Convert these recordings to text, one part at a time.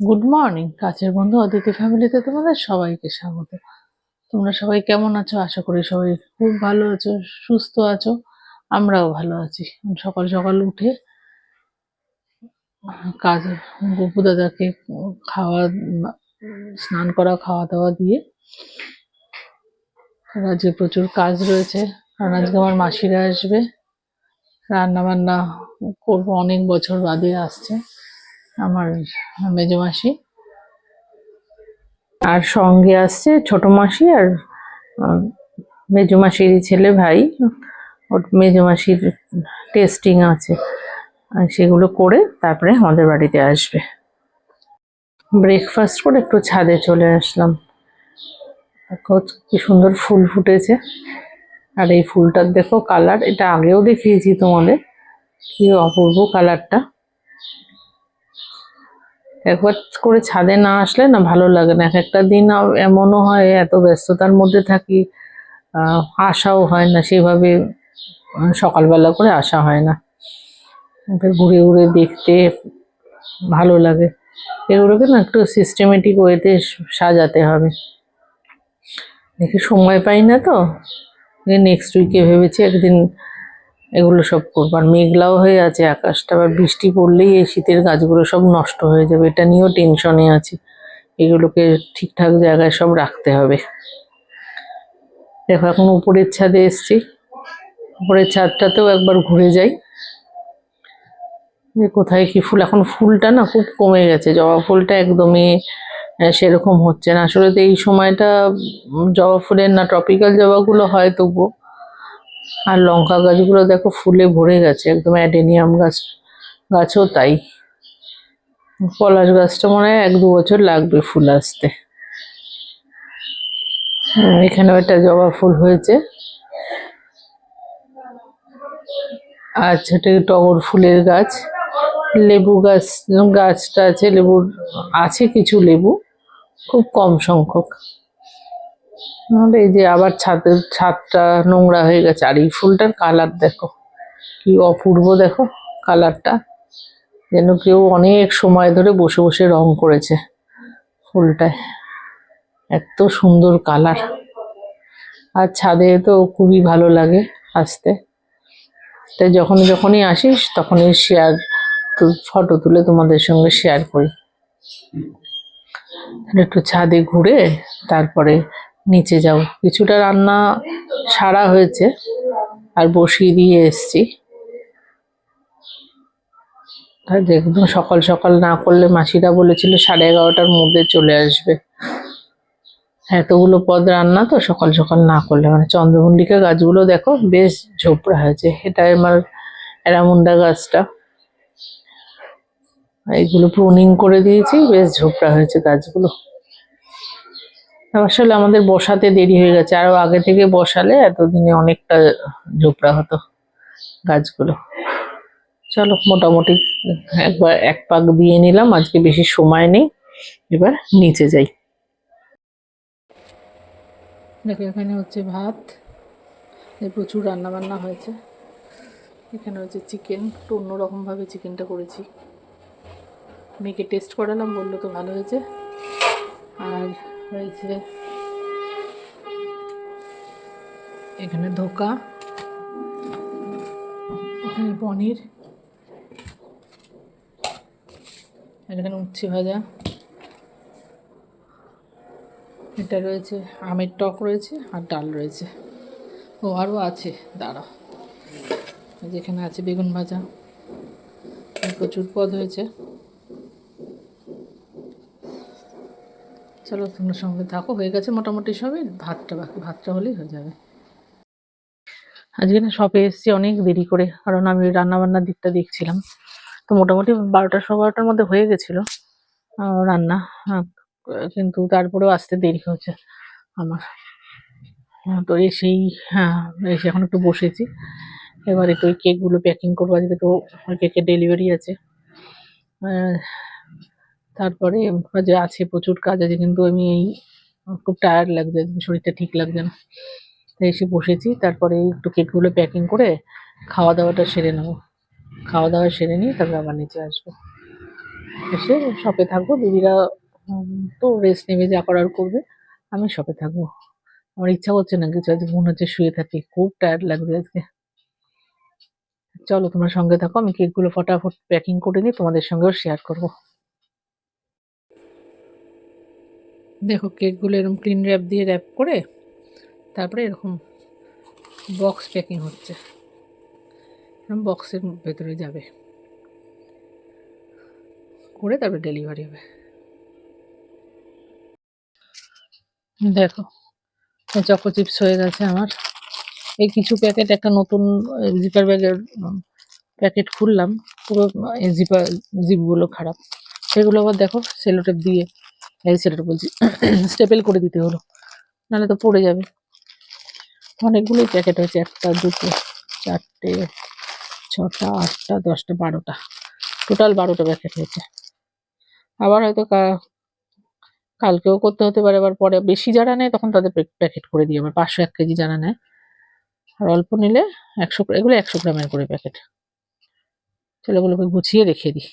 Good morning কাছের বন্ধু অদিতি ফ্যামিলিতে তোমাদের সবাইকে স্বাগত। তোমরা সবাই কেমন আছো? আশা করি সবাই খুব ভালো আছো, সুস্থ আছো। আমরাও ভালো আছি। সকাল সকাল উঠে কাজ গপু দাদাকে খাওয়া স্নান করা খাওয়া দাওয়া দিয়ে। আজকে প্রচুর কাজ রয়েছে। কারণ আজকে আমার মাসিরা আসবে। রান্না বান্না করব অনেক বছর বাদে আসছে আমার মেজো মাসি। আর সঙ্গে আসছে ছোট মাসি আর মেজো মাসির ছেলে ভাই। ওর মেজো মাসির টেস্টিং আছে। সেগুলো করে তারপরে আমাদের বাড়িতে আসবে। ব্রেকফাস্ট করে একটু ছাদে চলে আসলাম। কি সুন্দর ফুল ফুটেছে। আর এই ফুলটার দেখো কালার এটা আগেও দেখিয়েছি তোমাদের। কি অপূর্ব কালারটা একবার করে ছাদে না আসলে না ভালো লাগে না। এক একটা দিন এমনও হয়, এত ব্যস্ততার মধ্যে থাকি আসাও হয় না। সেভাবে সকালবেলা করে আসা হয় না। ঘুরে ঘুরে দেখতে ভালো লাগে। এগুলোকে না একটু সিস্টেমেটিক ওয়েতে সাজাতে হবে। দেখি, সময় পাই না তো। নেক্সট উইকে ভেবেছি একদিন এগুলো সব করব। আর মেঘলাও হয়ে আছে আকাশটা, আবার বৃষ্টি পড়লেই এই শীতের গাছগুলো সব নষ্ট হয়ে যাবে। এটা নিয়েও টেনশনে আছি। এগুলোকে ঠিকঠাক জায়গায় সব রাখতে হবে। দেখো, এখন উপরের ছাদে এসছি। উপরের ছাদটাতেও একবার ঘুরে যাই। যে কোথায় কি ফুল, এখন ফুলটা না খুব কমে গেছে, জবা ফুলটা একদমই সেরকম হচ্ছে না। আসলে তো এই সময়টা জবা ফুলের না ট্রপিক্যাল জবাগুলো হয় তবুও। আর লঙ্কা গাছগুলো দেখো ফুলে ভরে গেছে, একদম অ্যাডেনিয়াম গাছ, গাছও তাই। পলাশ গাছটা মনে হয় এক দু বছর লাগবে ফুল আসতে। এখানেও একটা জবা ফুল হয়েছে। আচ্ছা এটা টগর ফুলের গাছ। লেবু গাছ, গাছটা আছে লেবুর আছে কিছু লেবু, খুব কম সংখ্যক। নাহলে এই যে আবার ছাদের ছাদটা নোংরা হয়ে গেছে, আর এই ফুলটার কালার দেখো, কি অপূর্ব দেখো কালারটা, যেন কেউ অনেক সময় ধরে বসে বসে রং করেছে ফুলটায়। এত সুন্দর কালার। আর ছাদে তো খুবই ভালো লাগে আসতে। তাই যখন যখনই আসিস, তখনই শেয়ার ফটো তুলে তোমাদের সঙ্গে শেয়ার করি। একটু ছাদে ঘুরে তারপরে নিচে যাব কিছুটা রান্না সারা হয়েছে, আর বসিয়ে দিয়ে এসছি। একদম সকাল সকাল না করলে মাসিরা বলেছিল সাড়ে এগারোটার মধ্যে চলে আসবে। এতগুলো পদ রান্না তো সকাল সকাল না করলে। মানে চন্দ্রমল্লিকা গাছগুলো দেখো বেশ ঝোপড়া হয়েছে। এটা আমার অ্যারামুন্ডা গাছটা। এইগুলো প্রুনিং করে দিয়েছি, বেশ ঝোপড়া হয়েছে গাছগুলো। আসলে আমাদের বসাতে দেরি হয়ে গেছে, আরও আগে থেকে বসালে এতদিনে অনেকটা ঝোপড়া হতো গাছগুলো। চলো, মোটামুটি একবার এক পাক দিয়ে নিলাম, আজকে বেশি সময় নেই, এবার নিচে যাই। দেখো, এখানে হচ্ছে ভাত প্রচুর রান্না বান্না হয়েছে। এখানে হচ্ছে চিকেন একটু অন্যরকমভাবে চিকেনটা করেছি। মেয়েকে টেস্ট করালাম, বলল তো ভালো হয়েছে। আর হয়েছে এখানে ধোকা, এখানে পনির, এখানে উচ্ছে ভাজা, এটা রয়েছে, আমের টক রয়েছে আর ডাল রয়েছে। ও, আরও আছে দাঁড়া যেখানে আছে বেগুন ভাজা প্রচুর পদ হয়েছে। চলো তোমরা সঙ্গে থাকো। হয়ে গেছে মোটামুটি সবই ভাতটা বাকি ভাতটা হলেই হয়ে যাবে। আজকে না শপে এসেছি অনেক দেরি করে কারণ আমি রান্নাবান্নার দিকটা দেখছিলাম। তো মোটামুটি বারোটা সোয়া বারোটার মধ্যে হয়ে গেছিল রান্না। কিন্তু তারপরেও আসতে দেরি হয়েছে আমার। আহ, তো এসেই হ্যাঁ এসে এখন একটু বসেছি। এবারে একটু ওই কেকগুলো প্যাকিং করব। আজকে তো কেকের ডেলিভারি আছে। তারপরে যে আছে প্রচুর কাজ আছে, কিন্তু আমি এই খুব টায়ার্ড লাগছে, শরীরটা ঠিক লাগছে না। তাই এসে বসেছি, তারপরে একটু কেকগুলো প্যাকিং করে খাওয়া দাওয়াটা সেরে নেব। খাওয়া দাওয়া সেরে নিয়ে তারপর আবার নিচে আসব। এসে শপে থাকব, দিদিরা তো রেস্ট নেবে, যা করার করবে, আমি শপে থাকব। আমার ইচ্ছা করছে না কিছু, আজকে মনে হচ্ছে শুয়ে থাকি, খুব টায়ার্ড লাগছে আজকে। চলো তোমার সঙ্গে থাকো, আমি কেকগুলো ফটাফট প্যাকিং করে নিই তোমাদের সঙ্গেও শেয়ার করব। দেখো কেকগুলো এরকম ক্লিন র্যাপ দিয়ে র্যাপ করে তারপরে এরকম বক্স প্যাকিং হচ্ছে। এরকম বক্সের ভেতরে যাবে। করে তারপরে ডেলিভারি হবে। দেখো, চকো চিপস হয়ে গেছে আমার। এই কিছু প্যাকেট একটা নতুন জিপার ব্যাগের প্যাকেট খুললাম। পুরো জিপার জিপগুলো খারাপ। সেগুলো আবার দেখো সেলোটেপ দিয়ে এই সেলোটেপ বলছি স্টেপেল করে দিতে হলো, নাহলে তো পড়ে যাবে। অনেকগুলোই প্যাকেট হয়েছে, একটা, দুটো, চারটে, ছটা, আটটা, দশটা, বারোটা। টোটাল বারোটা প্যাকেট হয়েছে। আবার হয়তো কালকেও করতে হতে পারে, আবার পরে বেশি যারা নেয় তখন তাদের প্যাকেট করে দিই আবার, পাঁচশো, এক কেজি যারা নেয়। আর অল্প নিলে একশো, এগুলো একশো গ্রামের করে প্যাকেট চলো এগুলোকে গুছিয়ে রেখে দিই।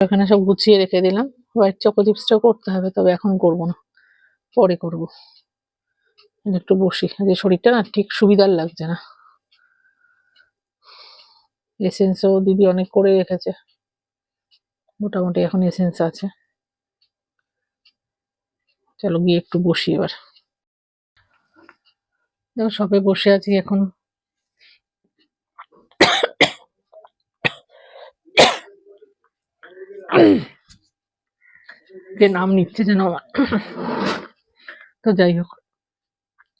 এখানে সব গুছিয়ে রেখে দিলাম। হোয়াইট চকো চিপসটা করতে হবে, তবে এখন করব না। পরে করব। একটু বসি। যে শরীরটা না ঠিক সুবিধার লাগছে না। এসেন্সও দিদি অনেক করে রেখেছে। মোটামুটি এখন এসেন্স আছে। চলো গিয়ে একটু বসি এবার। দেখো, সবে বসে আছি এখন। যে নাম নিচ্ছে যেন আমার। তো যাই হোক,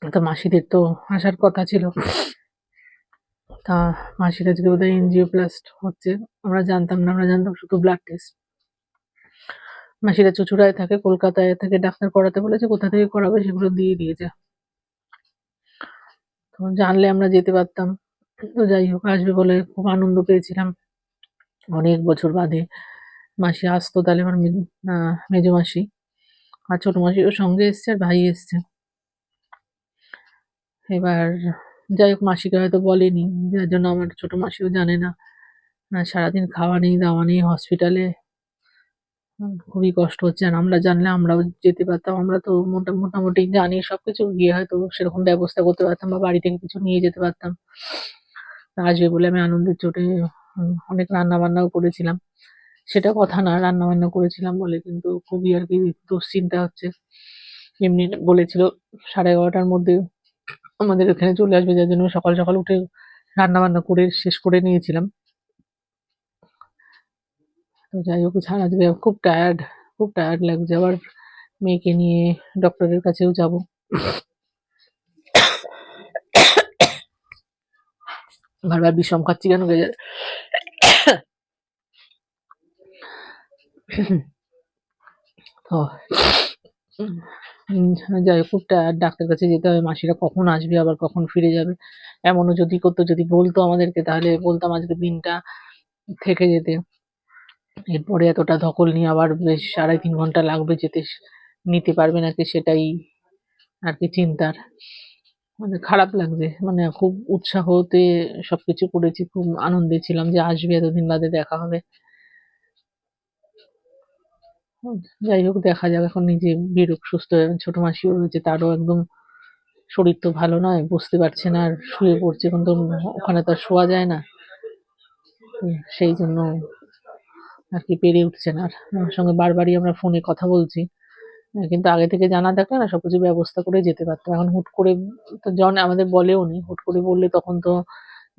তো মাসিদের তো আসার কথা ছিল। তা মাসির আজকে বোধহয় এনজিও প্লাস্ট হচ্ছে, আমরা জানতাম না, আমরা জানতাম শুধু ব্লাড টেস্ট মাসিরা চুচুড়ায় থাকে, কলকাতায় থেকে, ডাক্তার করাতে বলেছে, কোথা থেকে করাবে সেগুলো দিয়ে দিয়েছে। তো জানলে আমরা যেতে পারতাম। তো যাই হোক, আসবে বলে খুব আনন্দ পেয়েছিলাম। অনেক বছর বাদে মাসি আসতো তাহলে আমার মেজ মাসি আর ছোট মাসিও সঙ্গে এসছে আর ভাই এসছে। এবার যাই হোক, মাসিকে হয়তো বলেনি, যার জন্য আমার ছোট মাসিও জানে না। সারাদিন খাওয়া নেই, দাওয়া নেই হসপিটালে খুবই কষ্ট হচ্ছে। আর আমরা জানলে আমরাও যেতে পারতাম, আমরা তো মোটা, মোটামুটি জানি সবকিছু, গিয়ে হয়তো সেরকম ব্যবস্থা করতে পারতাম বা বাড়ি থেকে কিছু নিয়ে যেতে পারতাম। আসবে বলে আমি আনন্দের চোটে অনেক রান্না বান্নাও করেছিলাম। সেটা কথা না রান্না বান্না করেছিলাম বলে, কিন্তু খুবই আর কি দুশ্চিন্তা হচ্ছে। এমনি বলেছিল সাড়ে এগারোটার মধ্যে আমাদের এখানে চলে আসবে, যার জন্য সকাল সকাল উঠে রান্না বান্না করে শেষ করে নিয়েছিলাম। তো যাই হোক ছাড় আজকে খুব টায়ার্ড খুব টায়ার্ড লাগছে। আবার মেয়েকে নিয়ে ডক্টরের কাছেও যাব। বারবার বিষম খাচ্ছি কেন কে জানে। তো যাই হোক ডাক্তার কাছে যেতে হবে। মাসিরা কখন আসবে, আবার কখন ফিরে যাবে? এমনও যদি করতো, যদি বলতো আমাদেরকে, তাহলে বলতাম আজকে দিনটা থেকে যেতে। এরপরে এতটা ধকল নিয়ে আবার বেশ আড়াই তিন ঘণ্টা লাগবে যেতে, নিতে পারবে নাকি সেটাই আর কি চিন্তার। মানে খারাপ লাগছে মানে খুব উৎসাহতে সবকিছু করেছি, খুব আনন্দে ছিলাম যে আসবে এতদিন বাদে, দেখা হবে। যাই হোক, দেখা যাক এখন নিজে বেরোক সুস্থ হয়ে ছোট মাসিও রয়েছে, তারও একদম শরীর তো ভালো নয়, বুঝতে পারছে না আর শুয়ে পড়ছে কিন্তু ওখানে তো আর শোয়া যায় না। সেই জন্য আর কি পেরে উঠছে না আর। আমার সঙ্গে বারবারই আমরা ফোনে কথা বলছি। কিন্তু আগে থেকে জানা থাকলে না সবকিছু ব্যবস্থা করে যেতে পারতাম এখন হুট করে তো জন আমাদের বলেও নি, হুট করে বললে তখন তো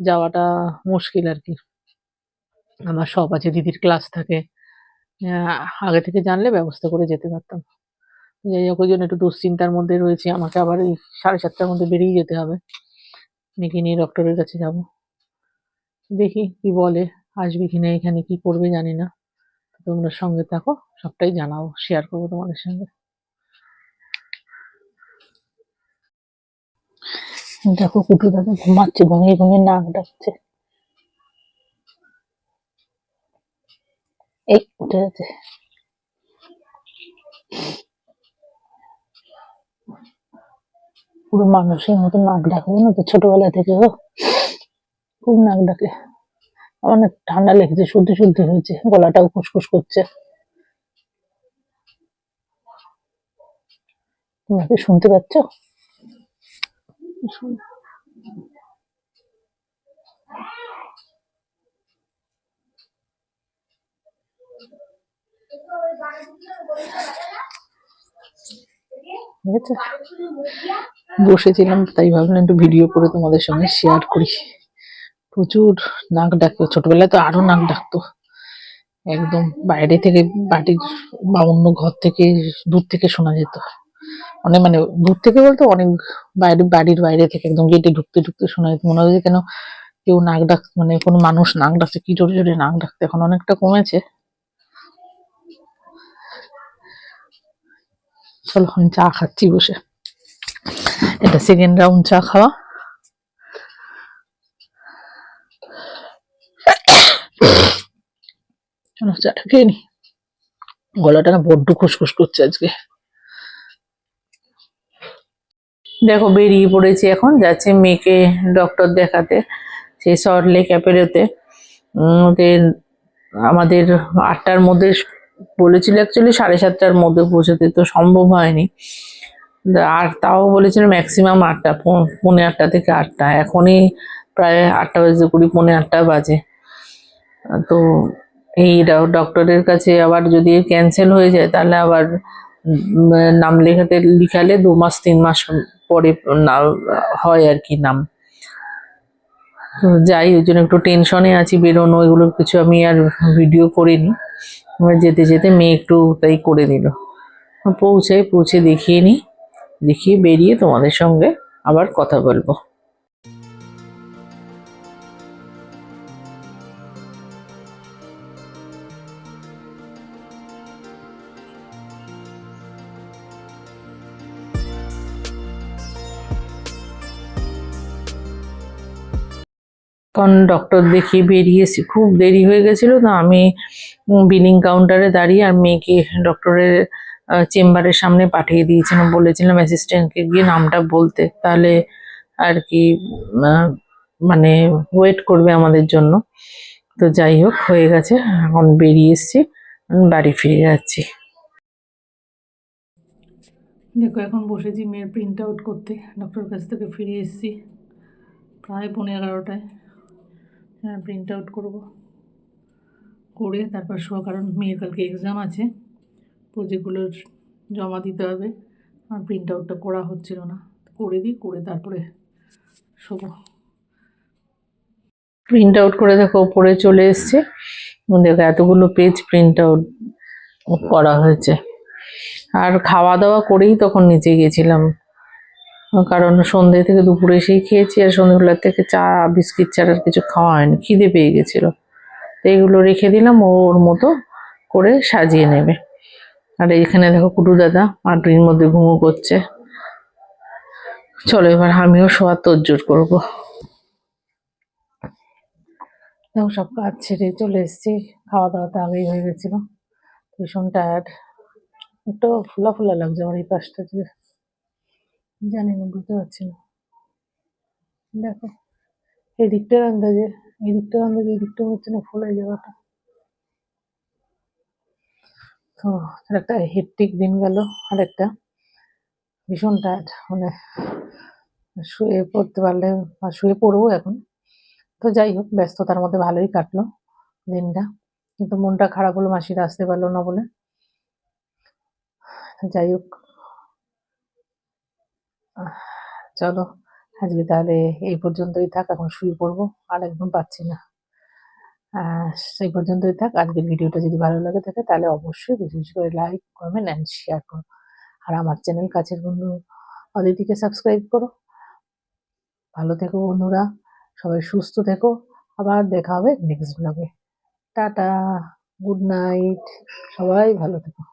যাওয়াটা মুশকিল আর কি। আমার সব আছে, দিদির ক্লাস থাকে। আগে থেকে জানলে ব্যবস্থা করে যেতে পারতাম। যাই হোক, ওই জন্য একটু দুশ্চিন্তার মধ্যে রয়েছে। আমাকে আবার এই সাড়ে সাতটার মধ্যে বেরিয়ে যেতে হবে। মেয়েকে নিয়ে ডক্টরের কাছে যাব? দেখি কি বলে, আসবে কি না, এখানে কি করবে জানি না। তোমরা সঙ্গে থাকো, সবটাই জানাও শেয়ার করব তোমাদের সঙ্গে। দেখো কুটু দাদা ঘুমাচ্ছে, ঘুমিয়ে ঘুমিয়ে নাক ডাকছে। পুরো মানুষের মতো নাক ডাকে না তো ছোটবেলা থেকে খুব নাক ডাকে। অনেক ঠান্ডা লেগেছে, সর্দি সর্দি হয়েছে, গলাটাও খুসখুস করছে। তোমরা শুনতে পাচ্ছ শুন- ঠিক আছে বসেছিলাম, তাই ভাবলাম একটু ভিডিও করে তোমাদের সঙ্গে শেয়ার করি। প্রচুর নাক ডাকতো। ছোটবেলায় তো আরও নাক ডাকতো। একদম বাইরে থেকে বাড়ির বা অন্য ঘর থেকে দূর থেকে শোনা যেত। অনেক মানে দূর থেকে বলতে অনেক বাইরে, বাড়ির বাইরে থেকে একদম গেটে ঢুকতে ঢুকতে শোনা যেত। মনে হয় কেন কেউ নাক ডাক মানে কোনো মানুষ নাক ডাকছে, কি জোরে জোরে নাক ডাকতে এখন অনেকটা কমেছে। চলো আমি চা খাচ্ছি বসে। এটা সেকেন্ড রাউন্ড চা খাওয়া। চলো চাটা খেয়ে নি। গলাটা না বড্ড খুসখুস করছে আজকে। দেখো বেরিয়ে পড়েছি এখন যাচ্ছে মেয়েকে ডক্টর দেখাতে সেই অ্যাপেলোতে উম, ওদের আমাদের আটটার মধ্যে বলেছিল অ্যাকচুয়ালি সাড়ে সাতটার মধ্যে পৌঁছতে, তো সম্ভব হয়নি। আর তাও বলেছিল ম্যাক্সিমাম আটটা পৌনে আটটা থেকে আটটা। এখনই প্রায় আটটা বাজে কুড়ি, পৌনে আটটা বাজে। তো এই ডক্টরের কাছে আবার যদি ক্যান্সেল হয়ে যায়, তাহলে আবার নাম লেখাতে, লিখালে দু মাস, তিন মাস পরে হয় আর কি নাম। যাই, ওই জন্য একটু টেনশনে আছি, বেরোনো এগুলো কিছু আমি আর ভিডিও করিনি। এবার যেতে যেতে মেয়ে একটু তাই করে দিল পৌঁছে পৌঁছে দেখিয়ে নিই দেখিয়ে বেরিয়ে তোমাদের সঙ্গে আবার কথা বলব। কারণ ডক্টর দেখিয়ে বেরিয়েছি। খুব দেরি হয়ে গেছিল তো আমি বিলিং কাউন্টারে দাঁড়িয়ে আর মেয়েকে ডক্টরের চেম্বারের সামনে পাঠিয়ে দিয়েছিলাম। বলেছিলাম অ্যাসিস্ট্যান্টকে গিয়ে নামটা বলতে। তাহলে আর কি মানে ওয়েট করবে আমাদের জন্য। তো যাই হোক, হয়ে গেছে। এখন বেরিয়ে এসছি। বাড়ি ফিরে যাচ্ছি। দেখো, এখন বসেছি মেয়ের প্রিন্ট আউট করতে। ডক্টর কাছ থেকে ফিরে এসেছি। প্রায় পনেরো এগারোটায়। হ্যাঁ প্রিন্ট আউট করব। করে তারপর শোয়া কারণ মেয়ের কালকে এক্সাম আছে প্রজেক্টগুলো জমা দিতে হবে। আর প্রিন্ট আউটটা করা হচ্ছিল না। করে দিই, করে তারপরে শোবো। প্রিন্ট আউট করে দেখো ওপরে চলে এসছে। দেখো, এতগুলো পেজ প্রিন্ট আউট করা হয়েছে। আর খাওয়া দাওয়া করেই তখন নিচে গেছিলাম কারণ সন্ধে থেকে দুপুরে এসেই খেয়েছি আর সন্ধেবেলার থেকে চা, বিস্কিট ছাড়া কিছু খাওয়া হয়নি। খিদে পেয়ে গেছিল। তো এইগুলো রেখে দিলাম ওর মতো করে সাজিয়ে নেবে। আর এইখানে দেখো কুটু দাদা মাটির মধ্যে ঘুমো করছে। চলো এবার আমিও শোয়ার তোড়জোড় করব। দেখো সব কাজ ছেড়ে চলে এসেছি। খাওয়া দাওয়া তো আগেই হয়ে গেছিল। ভীষণ টায়ার্ড একটু ফুলা ফুলা লাগছে আমার এই পাশটা জানি না, বুঝতে পারছি না। দেখো এই দিকটার আন্দাজে এই দিকটার আন্দাজে এই দিকটা হচ্ছে না ফুলে যাওয়াটা। তো একটা হেট্টিক দিন গেল, আর একটা ভীষণ টায়ার্ড মানে শুয়ে পড়তে পারলে শুয়ে পড়ব এখন। তো যাই হোক, ব্যস্ততার মধ্যে ভালোই কাটলো দিনটা। কিন্তু মনটা খারাপ হলো, মাসিরা আসতে পারল না বলে। যাই হোক চলো, আজকে তাহলে এই পর্যন্তই থাক, এখন শুয়ে পড়ব, আর একদম পাচ্ছি না। সেই পর্যন্তই থাক, আজকের ভিডিওটা যদি ভালো লাগে থাকে, তাহলে অবশ্যই বেশি বেশি করে লাইক কমেন্ট অ্যান্ড শেয়ার করো। আর আমার চ্যানেল কাছের বন্ধু অদিতিকে সাবস্ক্রাইব করো। ভালো থেকো বন্ধুরা, সবাই সুস্থ থেকো, আবার দেখা হবে নেক্সট ব্লগে টাটা গুড নাইট সবাই ভালো থেকো।